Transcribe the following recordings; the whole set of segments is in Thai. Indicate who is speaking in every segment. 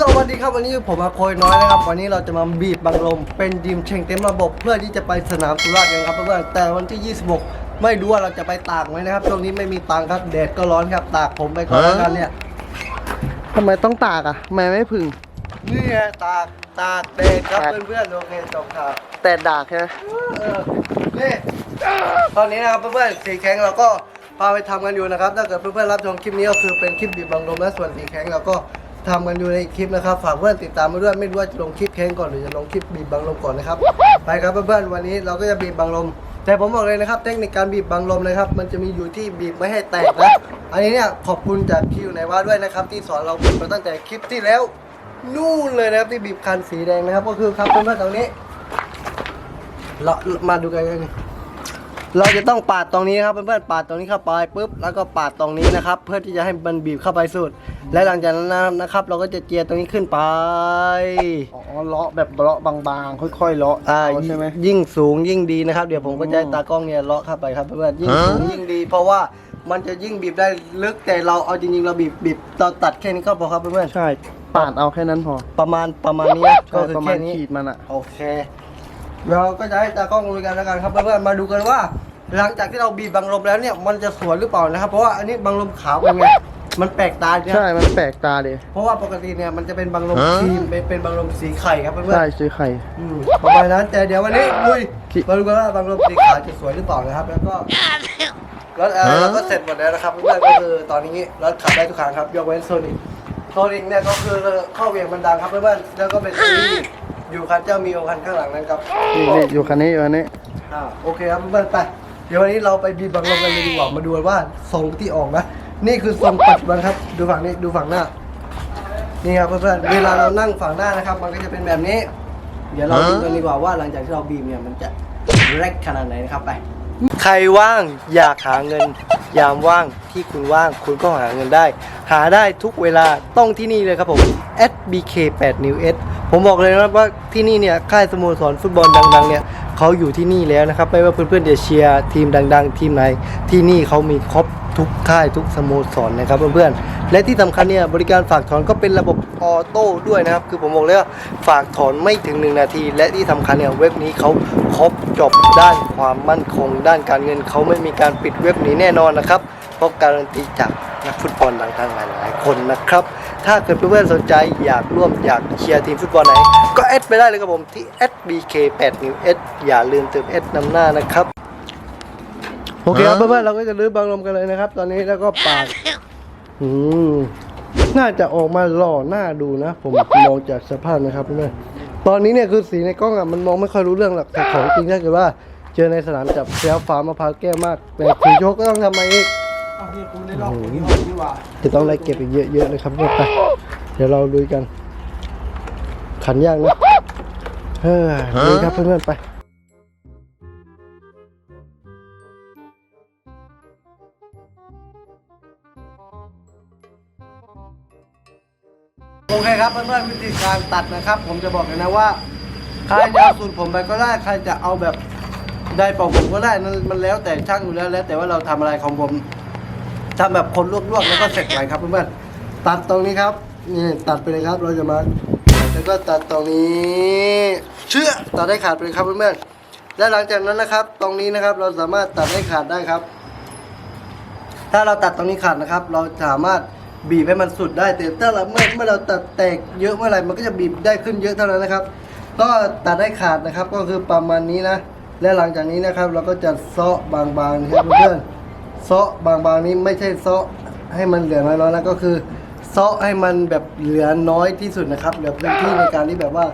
Speaker 1: สวัสดีครับวันนี้ผมอาโคยน้อยนะครับ วันนี้เราจะมาบีบบังลมเป็นดีมเชงเต็มระบบ เพื่อที่จะไปสนามสุราษฎร์กันครับเพื่อนๆแต่วันที่ 26 ไม่รู้ว่าเราจะไปตากไหมนะครับช่วงนี้ไม่มีตังค์ครับแดดก็ร้อนครับตากผมไปก่อนแล้วกันเนี่ย
Speaker 2: ทำไมต้องตากอะทำไมไม่พึ่ง
Speaker 1: นี่ไงตากตากแดดครับ
Speaker 2: ตาก
Speaker 1: เพื่อนๆโอเคจบข่าว
Speaker 2: แต่ดากใช่ไหม
Speaker 1: เออนี่ตอนนี้นะครับเพื่อนๆสีแข็งเราก็พาไปทำกันอยู่นะครับถ้าเกิดเพื่อนๆรับชมคลิปนี้ก็คือเป็นคลิปบีบบังลมและส่วนสีแข็งเราก็ ทำกันอยู่ในคลิปนะครับฝากเพื่อนติดตามมาด้วยไม่รู้ว่าจะลงคลิปแข็งก่อนหรือจะลงคลิปบีบบังลมก่อนนะครับไปครับเพื่อนๆวันนี้เราก็จะบีบบังลม แต่ผมบอกเลยนะครับ เทคนิคการบีบบังลมนะครับ มันจะมีอยู่ที่บีบไม่ให้แตกนะอันนี้เนี่ยขอบคุณจากคิวไหนว่าด้วยนะครับ ที่สอนเราบีบมาตั้งแต่คลิปที่แล้ว นู่นเลยนะครับที่บีบคันสีแดงนะครับ ก็คือครับเพื่อนๆตรงนี้เรามาดูกันกัน เราจะต้องปาดตรงนี้ครับเพื่อนๆปาดตรงนี้เข้าไปปุ๊บแล้วก็ปาดตรงนี้นะครับ เพื่อที่จะให้มันบีบเข้าไปสุด และหลังจากนั้นนะครับ เราก็จะเจียตรงนี้ขึ้นไป
Speaker 2: อ๋อเลาะแบบเลาะบางๆ ค่อยๆเลาะ
Speaker 1: อ่า
Speaker 2: เอาใช่ไหม
Speaker 1: ยิ่งสูงยิ่งดีนะครับ เดี๋ยวผมก็จะให้ตากล้องเนี่ยเลาะเข้าไปครับเพื่อนๆยิ่งสูงยิ่งดี เพราะว่ามันจะยิ่งบีบได้ลึกแต่เราเอาจริงๆเราบีบบีบเราตัดแค่นี้ก็พอครับเพื่อน
Speaker 2: ใช่ปาดเอาแค่นั้นพอ
Speaker 1: ๆประมาณประมาณนี้นะก็
Speaker 2: ใช่
Speaker 1: คือ
Speaker 2: ประมา
Speaker 1: แค่
Speaker 2: ณ
Speaker 1: นี้
Speaker 2: ขีดมันอะ
Speaker 1: โอเคเราก็จะให้ตากล้องดูกันแล้วกันครับเพื่อนๆมาดูกันว่า หลังจากที่เราบีบบังลมแล้วเนี่ยมันจะสวยหรือเปล่านะครับ เพราะว่าอันนี้บังลมขาวเป็นไงมันแปลกตาเนี่ย
Speaker 2: ใช่ มันแปลกตาเลย
Speaker 1: เพราะว่าปกติเนี่ยมันจะเป็นบังลมครีมเป็นเป็นบังลมสีไข่ครับเพื่อน
Speaker 2: ใช่ซื้อไข่
Speaker 1: ๆอืมประมาณนั้นแต่เดี๋ยววันนี้ลุย
Speaker 2: ที่
Speaker 1: มาดูกันว่าบังลมสีขาวจะสวยหรือเปล่านะครับ แล้วก็รถเออเราก็เสร็จหมดแล้วนะครับเพื่อนๆก็คือตอนนี้รถขับได้ทุกครั้งครับยกเว้นโซนิกโซนิกเนี่ยก็คือข้อเหวี่ยงมันดังครับเพื่อนๆแล้วก็เป็นซีรีส์อยู่คันเจ้ามีโอคันข้างหลังนั้นครับ
Speaker 2: นี่นี่อยู่คันนี้อยู่คันนี้
Speaker 1: อ่าโอเคครับเพื่อนๆไป เดี๋ยววันนี้เราไปบีบบังลมกันเลยดีกว่ามาดูกันว่าทรงที่ออกนะ นี่คือทรงปัจจุบันครับ ดูฝั่งนี้ดูฝั่งหน้า นี่ครับเพื่อนๆเวลาเรานั่งฝั่งหน้านะครับ มันก็จะเป็นแบบนี้ เดี๋ยวเราดูกันดีกว่าว่าหลังจากที่เราบีบเนี่ยมันจะแรกขนาดไหนนะครับไป ใครว่างอยากหาเงิน ยามว่างที่คุณว่างคุณก็หาเงินได้ หาได้ทุกเวลาต้องที่นี่เลยครับผม SBK 8 New S ผมบอกเลยนะครับว่าที่นี่เนี่ยค่ายสโมสรฟุตบอลดังๆเนี่ยเขาอยู่ที่นี่แล้วนะครับ ไม่ว่าเพื่อนๆจะเชียร์ทีมดัง ๆ ทีมไหนที่นี่เขามีครบทุกค่ายทุกสโมสรนะครับเพื่อนๆและที่สำคัญเนี่ยบริการฝากถอนก็เป็นระบบออโต้ด้วยนะครับ คือผมบอกเลยว่าฝากถอนไม่ถึง 1 นาที และที่สำคัญเนี่ยเว็บนี้เขาครบจบด้านความมั่นคง ด้านการเงินเขาไม่มีการปิดเว็บนี้แน่นอนนะครับเพราะการันตีจากนักฟุตบอลดังๆหลายๆคนนะครับ ถ้าเกิดเพื่อนๆสนใจอยากร่วมอยากเชียร์ทีมฟุตบอลไหน ก็แอดไปได้เลยครับผมที่ SBK8 New S อย่าลืมเติม S นำหน้านะครับโอเคครับเพื่อนๆเราก็จะลื้อบางลมกันเลยนะครับ ตอนนี้แล้วก็ปาดอืมน่าจะออกมาหล่อหน้าดูนะ ผมมองจากสภาพนะครับเพื่อนๆตอนนี้เนี่ยคือสีในกล้องอะมันมองไม่ค่อยรู้เรื่องหรอกแต่ของจริงถ้าเกิดว่า เจอในสนามจับเสียฟ้ามะพร้าวแก้วมากแต่สีโชกก็ต้องทำมาอีก จะต้องไล่เก็บอีกเยอะๆเลยครับเนี่ยไปเดี๋ยวเราดูกัน ขันยากนะเฮ้ยดูครับเพื่อนๆไปโอเคครับเพื่อนๆวิธีการตัดนะครับ ผมจะบอกเลยนะว่าใครจะเอาสูตรผมไปก็ได้ใครจะเอาแบบได้เป่าผมก็ได้นั่นมันแล้วแต่ช่างอยู่แล้วแล้วแต่ว่าเราทำอะไรของผม ทำแบบคนลวกๆแล้วก็เสร็จไปครับเพื่อนๆตัดตรงนี้ครับนี่ตัดไปเลยครับเราจะมาแล้วก็ตัดตรงนี้เชื่อตัดให้ขาดไปเลยครับเพื่อนๆและหลังจากนั้นนะครับ ตรงนี้นะครับเราสามารถตัดให้ขาดได้ครับ ถ้าเราตัดตรงนี้ขาดนะครับ เราสามารถบีบให้มันสุดได้แต่ถ้าเราเมื่อเมื่อเราตัดแตกเยอะเมื่อไหร่มันก็จะบีบได้ขึ้นเยอะเท่านั้นนะครับ ก็ตัดให้ขาดนะครับก็คือประมาณนี้นะและหลังจากนี้นะครับ เราก็จะเซาะบางๆนะครับเพื่อนๆ เซาะบางๆนี้ไม่ใช่เซาะให้มันเหลือน้อยๆนะก็คือเซาะให้มันแบบเหลือน้อยที่สุดนะครับเหลือพื้นที่ในการที่แบบว่า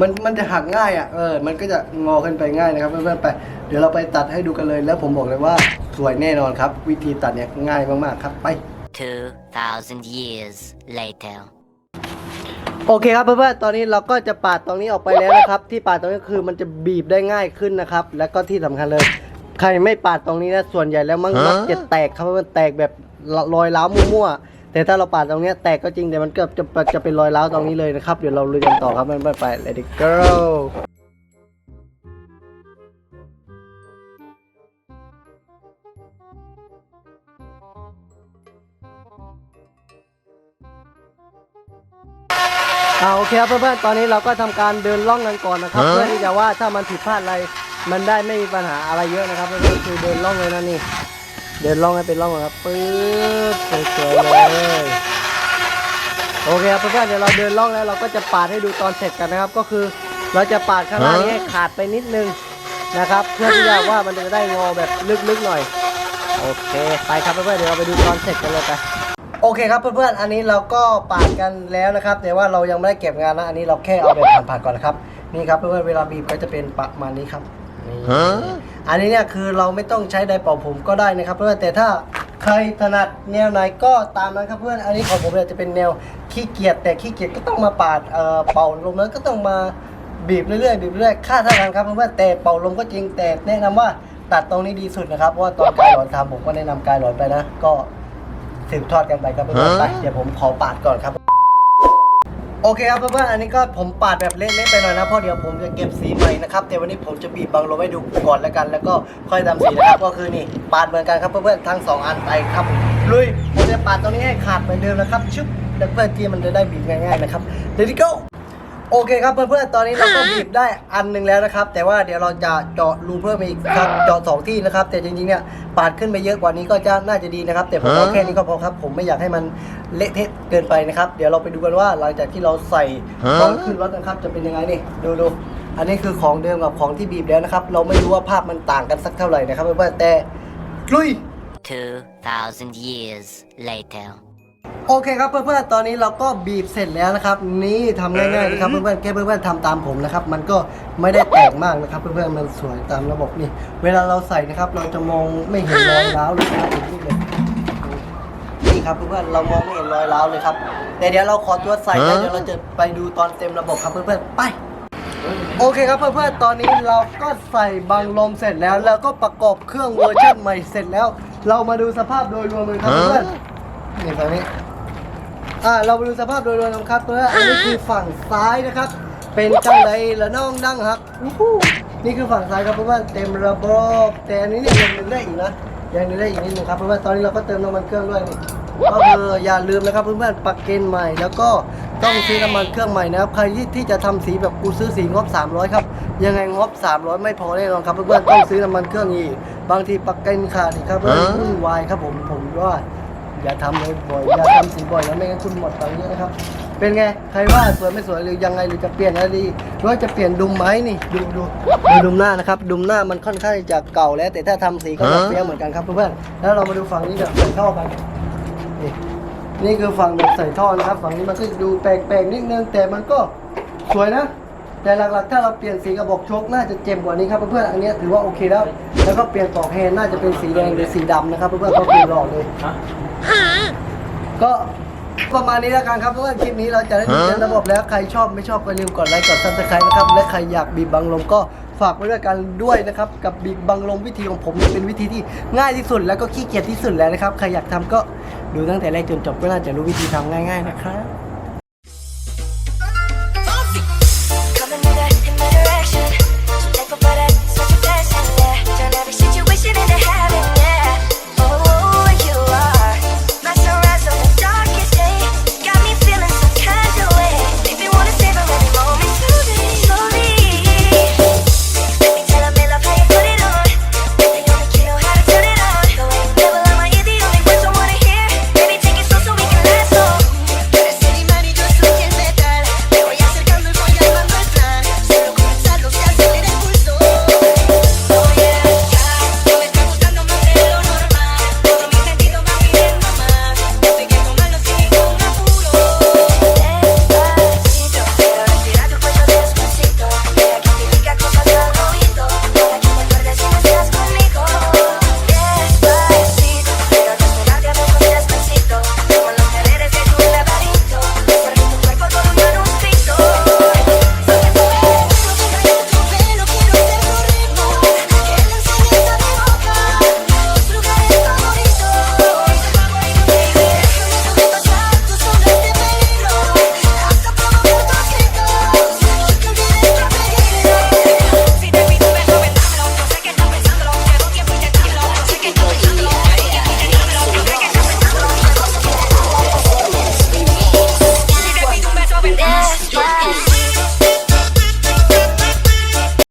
Speaker 1: มันมันจะหักง่ายอะเออ มันก็จะงอขึ้นไปง่ายนะครับเพื่อนๆไปเดี๋ยวเราไปตัดให้ดูกันเลย แล้วผมบอกเลยว่าสวยแน่นอนครับ วิธีตัดเนี่ยง่ายมากๆครับไป
Speaker 3: 2,000 years later.
Speaker 1: โอเคครับเพื่อนๆ ตอนนี้เราก็จะปาดตรงนี้ออกไปแล้วนะครับ ที่ปาดตรงนี้คือมันจะบีบได้ง่ายขึ้นนะครับ แล้วก็ที่สำคัญเลย ใครไม่ปาดตรงนี้นะส่วนใหญ่แล้วมันมักจะแตกครับมันแตกแบบรอยร้าวมั่วๆแต่ถ้าเราปาดตรงเนี้ยแตกก็จริงแต่มันเกือบจะจะเป็นรอยร้าวตรงนี้เลยนะครับเดี๋ยวเราลุยกันต่อครับเพื่อนๆไป let it go โเอาโอเคครับเพื่อนๆตอนนี้เราก็ทำการเดินล่องกันก่อนนะครับเพื่อที่จะว่าถ้ามันผิดพลาดอะไร มันได้ไม่มีปัญหาอะไรเยอะนะครับเพื่อนๆคือเดินล่องเลยนะนี่ เดินล่องให้เป็นล่องก่อนครับปึ๊บสวยๆเลยโอเคครับเพื่อนๆเดี๋ยวเราเดินล่องแล้วเราก็จะปาดให้ดูตอนเสร็จกันนะครับ ก็คือเราจะปาดข้างล่างนี้ให้ขาดไปนิดนึงนะครับ เพื่อที่จะว่ามันจะได้งอแบบลึกๆหน่อย โอเคไปครับเพื่อนๆเดี๋ยวเราไปดูตอนเสร็จกันเลยไปโอเคครับเพื่อนๆอันนี้เราก็ปาดกันแล้วนะครับ แต่ว่าเรายังไม่ได้เก็บงานนะอันนี้เราแค่เอาแบบผ่านๆก่อนนะครับนี่ครับเพื่อนๆเวลาบีบก็จะเป็นประมาณนี้ครับ นี่อันนี้เนี่ยคือเราไม่ต้องใช้ไดร์เป่าผมก็ได้นะครับเพื่อนๆแต่ถ้าใครถนัดแนวไหนก็ตามนั้นครับเพื่อนอันนี้ของผมเนี่ยจะเป็นแนวขี้เกียจแต่ขี้เกียจก็ต้องมาปาดเอ่อเป่าลมแล้วก็ต้องมาบีบเรื่อยๆบีบเรื่อยๆค่าเท่ากันครับเพื่อนๆแต่เป่าลมก็จริงแต่แนะนำว่าตัดตรงนี้ดีสุดนะครับเพราะว่าตอนกายหลอนทำผมก็แนะนำกายหลอนไปนะ ก็สืบทอดกันไปครับเพื่อนๆไปเดี๋ยวผมขอปาดก่อนครับ โอเคครับเพื่อนๆอันนี้ก็ผมปาดแบบเละๆไปหน่อยนะเพราะเดี๋ยวผมจะเก็บสีใหม่นะครับแต่วันนี้ผมจะบีบบังลมให้ดูก่อนแล้วกัน แล้วก็ค่อยทำสีนะครับก็คือนี่ปาดเหมือนกันครับเพื่อนๆทั้งสองอันไปครับลุยผมจะปาดตรงนี้ให้ขาดเหมือนเดิมนะครับชึบแล้วเพื่อที่มันจะได้บีบง่ายๆนะครับ Let's go โอเคครับเพื่อนๆ ตอนนี้เราก็บีบได้อันหนึ่งแล้วนะครับ แต่ว่าเดี๋ยวเราจะเจาะรูเพิ่มอีกครับเจาะสองที่นะครับ แต่จริงๆ เนี่ยปาดขึ้นไปเยอะกว่านี้ก็จะน่าจะดีนะครับ แต่ผมเอาแค่นี้ก็พอครับ ผมไม่อยากให้มันเละเทะเกินไปนะครับ เดี๋ยวเราไปดูกันว่าหลังจากที่เราใส่ของขึ้นรถนะครับจะเป็นยังไงนี่ดูดูอันนี้คือของเดิมกับของที่บีบแล้วนะครับ เราไม่รู้ว่าภาพมันต่างกันสักเท่าไหร่นะครับเพื่อนๆแต่ลุย
Speaker 3: 2,000 years later.
Speaker 1: โอเคครับเพื่อนๆ ตอนนี้เราก็บีบเสร็จแล้วนะครับ นี่ทำง่ายๆนะครับเพื่อนๆแค่เพื่อนๆทำตามผมนะครับ มันก็ไม่ได้แตกมากนะครับ เพื่อนๆ มันสวยตามระบบนี่ เวลาเราใส่นะครับ เราจะมองไม่เห็นรอยร้าวเลยนะครับอย่างนี้เลยนี่ครับเพื่อนๆ เรามองไม่เห็นรอยร้าวเลยครับ แต่เดี๋ยวเราขอตัวใส่แล้วเดี๋ยวเราจะไปดูตอนเต็มระบบครับเพื่อนๆ ไปโอเคครับเพื่อนๆ ตอนนี้เราก็ใส่บังลมเสร็จแล้ว แล้วก็ประกอบเครื่องเวอร์ชันใหม่เสร็จแล้ว เรามาดูสภาพโดยรวมเลยครับเพื่อนๆนี่ตอนนี้ อ่าเรามาดูสภาพโดยรวมกันครับเพื่อนอันนี้คือฝั่งซ้ายนะครับ เป็นจังไรละน้องดังครับอู้หูนี่คือฝั่งซ้ายครับเพื่อนๆเต็มระบบแต่อันนี้เนี่ยยังดึงได้อีกนะยังดึงได้อีกนิดนึงครับเพื่อนๆตอนนี้เราก็เติมน้ำมันเครื่องด้วยนี่ก็คืออย่าลืมนะครับเพื่อนๆปักเกณฑ์ใหม่แล้วก็ต้องซื้อน้ำมันเครื่องใหม่นะครับใครที่ที่จะทำสีแบบกูซื้อสีงบ 300 ครับ ยังไงงบ 300 ไม่พอแน่นอนครับเพื่อนๆต้องซื้อน้ำมันเครื่องอีกบางทีปักเกณฑ์ขาดอีกครับเพื่อนวุ่นวายครับผมผมว่า อย่าทำเลยบ่อยอย่าทำสีบ่อยนะไม่งั้นคุณหมดตังค์เยอะนะครับ เป็นไงใครว่าสวยไม่สวยหรือยังไงหรือจะเปลี่ยนอะไรดีหรือว่าจะเปลี่ยนดุมไหมนี่ดูดูดูดุมหน้านะครับดุมหน้ามันค่อนข้างจะเก่าแล้ว แต่ถ้าทำสีก็จะเปรี้ยวเหมือนกันครับเพื่อนๆแล้วเรามาดูฝั่งนี้แบบใส่ท่อกันนี่นี่คือฝั่งแบบใส่ท่อนะครับ ฝั่งนี้มันก็ดูแปลกๆนิดนึงแต่มันก็สวยนะ แต่หลักๆ ถ้าเราเปลี่ยนสีกระบอกโชคน่าจะเจ็บกว่านี้ครับเพื่อนๆอันเนี้ยถือว่าโอเคแล้ว แล้วก็เปลี่ยนปลอกแฮนด์น่าจะเป็นสีแดงหรือสีดำนะครับเพื่อนๆก็คือหล่อเลยก็ประมาณนี้แล้วกันครับเพราะว่าคลิปนี้เราจะได้ดูเรื่องระบบแล้วใครชอบไม่ชอบก็อย่าลืมกดไลค์กดซับสไครต์นะครับและใครอยากบีบบังลมก็ฝากไว้ด้วยกันด้วยนะครับกับบีบบังลมวิธีของผมเนี่ยเป็นวิธีที่ง่ายที่สุด แล้วก็ขี้เกียจที่สุดแล้วนะครับใครอยากทำก็ดูตั้งแต่แรกจนจบก็น่าจะรู้วิธีทำง่าย ๆ นะครับ